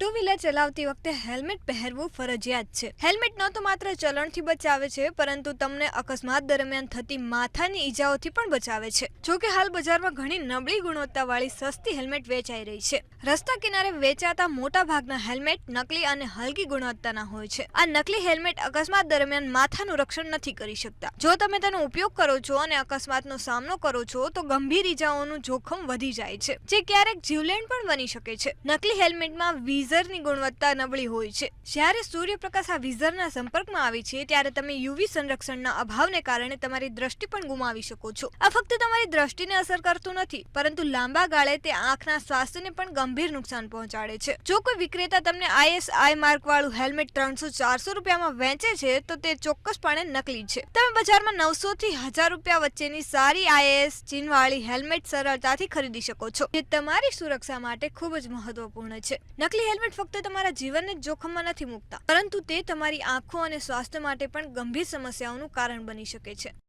Two wheeler ચલાવતી વખતે helmet પહેરવું ફરજિયાત છે. હેલ્મેટ ન તો માત્ર ચલણથી બચાવે છે, પરંતુ તમને અકસ્માત દરમિયાન થતી માથાની ઈજાઓથી પણ બચાવે છે. જો કે હાલ બજારમાં ઘણી નબળી ગુણવત્તાવાળી સસ્તી હેલ્મેટ વેચાઈ રહી છે. રસ્તા કિનારે વેચાતા મોટા ભાગના હેલ્મેટ નકલી અને હલકી ગુણવત્તાના હોય છે. આ નકલી હેલ્મેટ અકસ્માત દરમિયાન માથાનું રક્ષણ નથી કરી શકતા. જો તમે તેનો ઉપયોગ કરો છો અને અકસ્માતનો સામનો કરો છો, તો ગંભીર ઈજાઓનું જોખમ વધી જાય છે. જે ક્યારેક જીવલેણ પણ બની શકે છે. નકલી હેલ્મેટમાં વિઝરની ગુણવત્તા નબળી હોય છે. જ્યારે સૂર્યપ્રકાશ આ વિઝરના સંપર્કમાં આવે છે, ત્યારે તમે યુવી સંરક્ષણના અભાવને કારણે તમારી દ્રષ્ટિ પણ ગુમાવી શકો છો. આ ફક્ત તમારી દ્રષ્ટિને અસર કરતું નથી, પરંતુ લાંબા ગાળે તે આંખના સ્વાસ્થ્યને પણ ગંભીર નુકસાન પહોંચાડે છે. જો કોઈ વિક્રેતા તમને આઈએસઆઈ માર્ક વાળું હેલ્મેટ ત્રણસો ચારસો રૂપિયામાં વેચે છે, તો તે ચોક્કસપણે નકલી છે. તમે બજારમાં નવસો થી હજાર રૂપિયા વચ્ચેની સારી આઈએસ ચીનવાળી હેલ્મેટ સરળતાથી ખરીદી શકો છો, જે તમારી સુરક્ષા માટે ખૂબ જ મહત્વપૂર્ણ છે. નકલી હેલ્મેટ ફક્ત તમારા જીવનને જ જોખમમાં નથી મૂકતા, પરંતુ તે તમારી આંખો અને સ્વાસ્થ્ય માટે પણ ગંભીર સમસ્યાઓનું કારણ બની શકે છે.